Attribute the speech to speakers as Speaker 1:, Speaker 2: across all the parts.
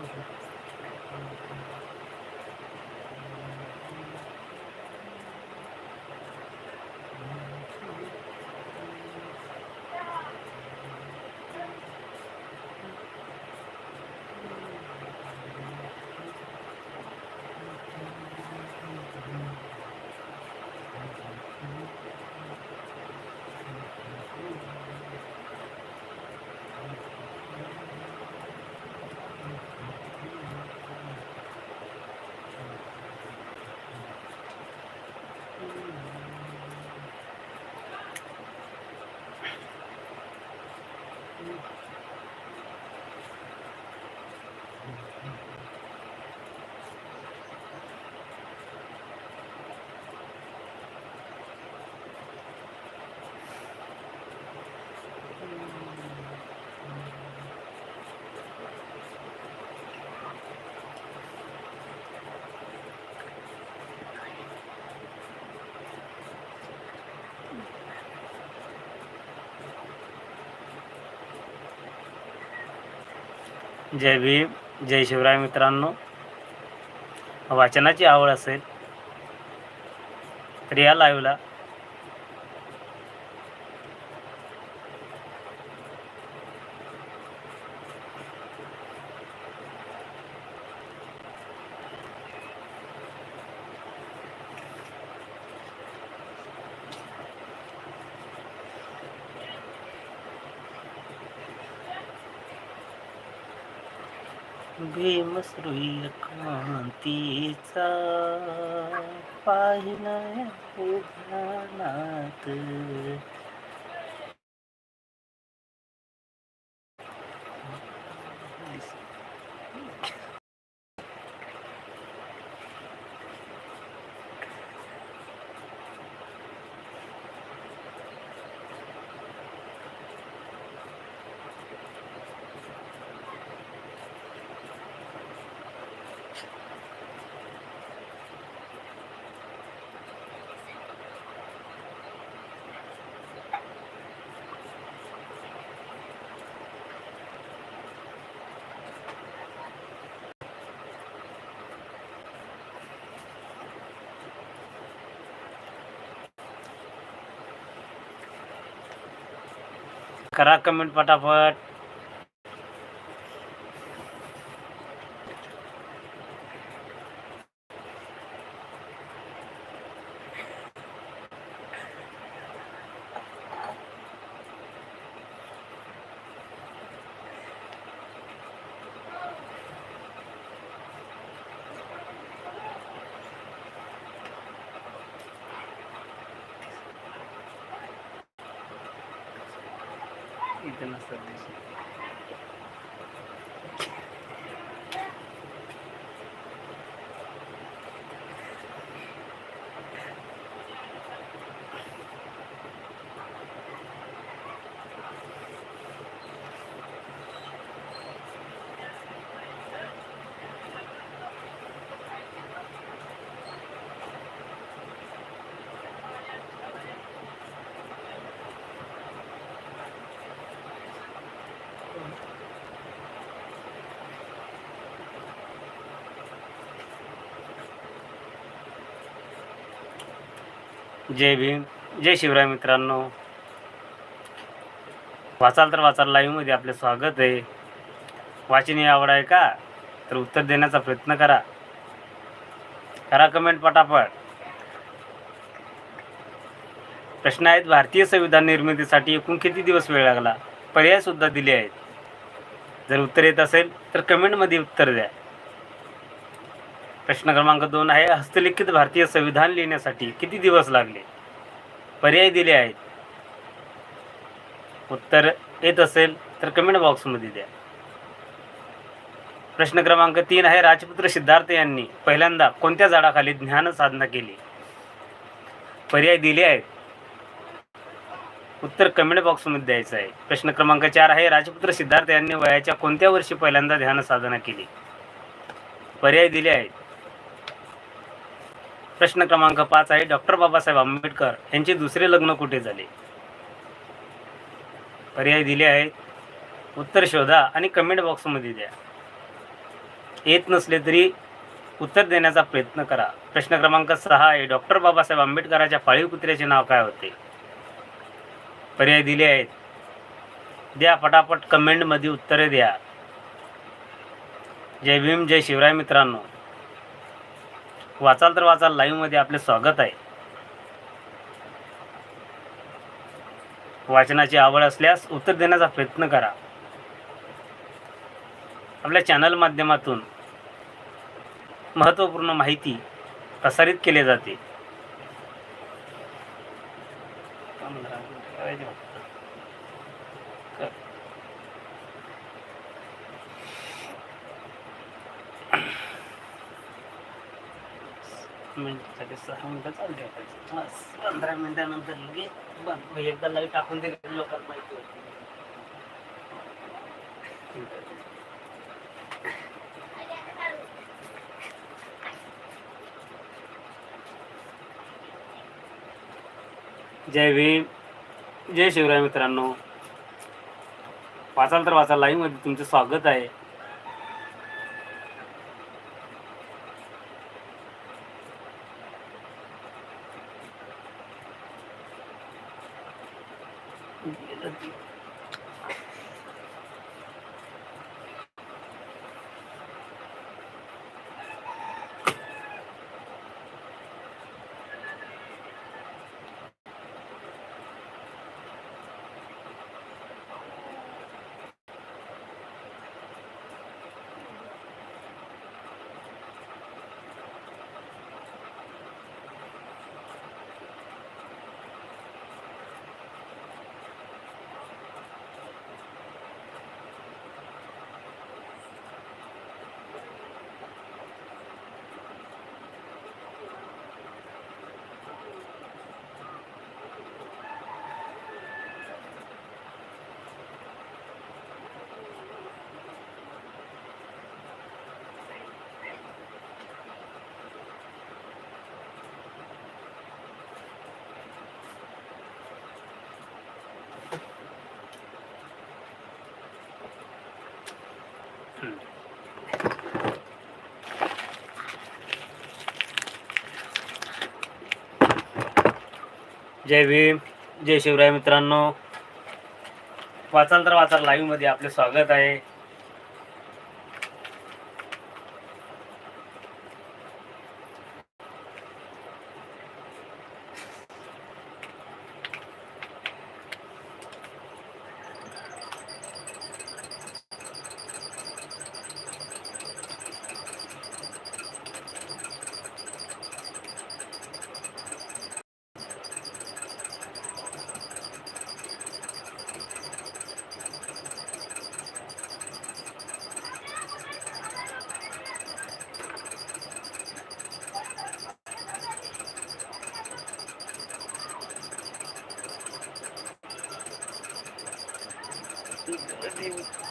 Speaker 1: Thank you. जय भीम जय शिवराय मित्रांनो. वाचनाची आवड असेल तर या लाईव्हला भीमश्री कांतीचा पाहिला ध्यानात करा कमेंट पटापट. ってます私。जय भीम जय शिवराय मित्रांनो. वाचाल तर वाचाल लाईव्हमध्ये आपले स्वागत आहे. वाचन आवड आहे का? तर उत्तर देण्याचा प्रयत्न करा. करा कमेंट पटापट. प्रश्न आहेत भारतीय संविधान निर्मितीसाठी एकूण किती दिवस वेळ लागला? पर्यायसुद्धा दिले आहेत. जर उत्तर येत असेल तर कमेंटमध्ये उत्तर द्या. प्रश्न क्रमांक दोन आहे हस्तलिखित भारतीय संविधान लिहिण्यासाठी किती दिवस लागले? पर्याय दिले आहेत. उत्तर येत असेल तर कमेंट बॉक्समध्ये द्या. प्रश्न क्रमांक तीन आहे राजपुत्र सिद्धार्थ यांनी पहिल्यांदा कोणत्या झाडाखाली ज्ञान साधना केली? पर्याय दिले आहेत. उत्तर कमेंट बॉक्समध्ये द्यायचं आहे. प्रश्न क्रमांक चार आहे राजपुत्र सिद्धार्थ यांनी वयाच्या कोणत्या वर्षी पहिल्यांदा ध्यान साधना केली? पर्याय दिले आहेत. प्रश्न क्रमांक पाच आहे. डॉक्टर बाबासाहेब आंबेडकर यांचे दुसरे लग्न कुठे झाले? पर्याय दिले आहेत. उत्तर शोधा आणि कमेंट बॉक्समध्ये द्या. येत नसले तरी उत्तर देण्याचा प्रयत्न करा. प्रश्न क्रमांक सहा आहे. डॉक्टर बाबासाहेब आंबेडकरांच्या पाळीव कुत्र्याचे नाव काय होते? पर्याय दिले आहेत. द्या पटापट कमेंटमध्ये उत्तरे द्या. जय भीम जय शिवराय मित्रांनो. वाचाल तर वाचाल लाईव्हमध्ये आपले स्वागत आहे. वाचनाची आवड असल्यास उत्तर देण्याचा प्रयत्न करा. आपल्या चॅनल माध्यमातून महत्त्वपूर्ण माहिती प्रसारित केली जाते. मिनिटासाठी सहा मिनिटं चालू ठेवायचं बस पंधरा मिनिटानंतर लगेच बंद. एकदा लाइट टाकून दिली लोकांना माहिती होती. जय भीम. जय शिवराय मित्रांनो. वाचाल तर वाचाल लाईव्हमध्ये तुमचं स्वागत आहे. जय भीम जय शिवराय मित्रांनो. वाचाल तर वाचाल लाईव्हमध्ये आपले स्वागत आहे. he was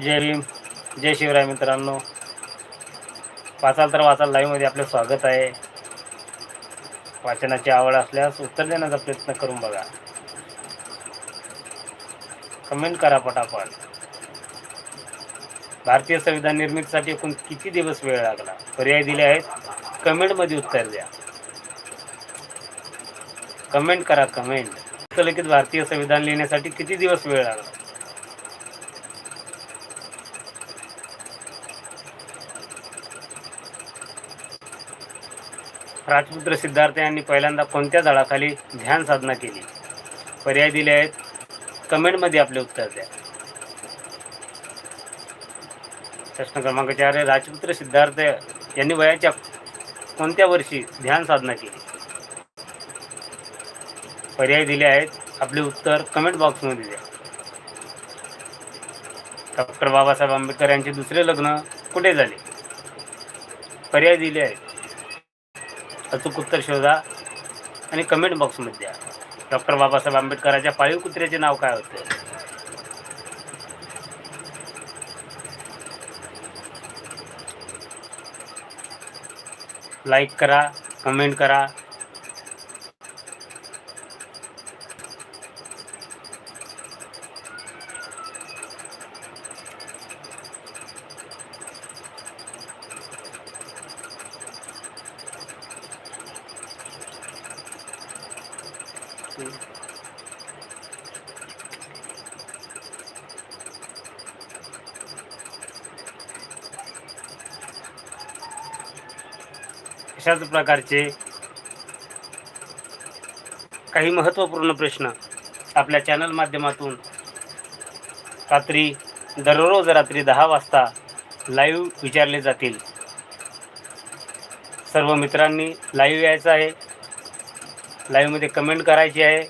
Speaker 1: जय भीम जय शिवराय मित्रांनो. वाचाल तर वाचाल लाईव्हमध्ये आपलं स्वागत आहे. वाचनाची आवड असल्यास उत्तर देण्याचा प्रयत्न करून बघा. कमेंट करा पटापट. भारतीय संविधान निर्मितीसाठी एकूण किती दिवस वेळ लागला? पर्याय दिले आहेत. कमेंटमध्ये उत्तर द्या. कमेंट करा कमेंट लिखित भारतीय संविधान लिहिण्यासाठी किती दिवस वेळ लागला? राजपुत्र सिद्धार्थ यांनी पहिल्यांदा कोणत्या झाडाखाली ध्यान साधना केली? पर्याय दिले आहेत. कमेंटमध्ये आपले उत्तर द्या. प्रश्न क्रमांक चार आहे राजपुत्र सिद्धार्थ यांनी वयाच्या कोणत्या वर्षी ध्यान साधना केली? पर्याय दिले आहेत. आपले उत्तर कमेंट बॉक्समध्ये द्या. डॉक्टर बाबासाहेब आंबेडकर यांचे दुसरे लग्न कुठे झाले? पर्याय दिले आहेत. अचूक उत्तर शोधा आणि कमेंट बॉक्समध्ये द्या डॉक्टर बाबासाहेब आंबेडकरांच्या पाळीव कुत्र्याचे नाव काय होते? लाईक करा कमेंट करा अशाच प्रकारचे काही महत्त्वपूर्ण प्रश्न आपल्या चॅनल माध्यमातून रात्री दररोज रात्री दहा वाजता लाईव्ह विचारले जातील. सर्व मित्रांनी लाईव्ह यायचं आहे. लाईव्हमध्ये कमेंट करायची आहे.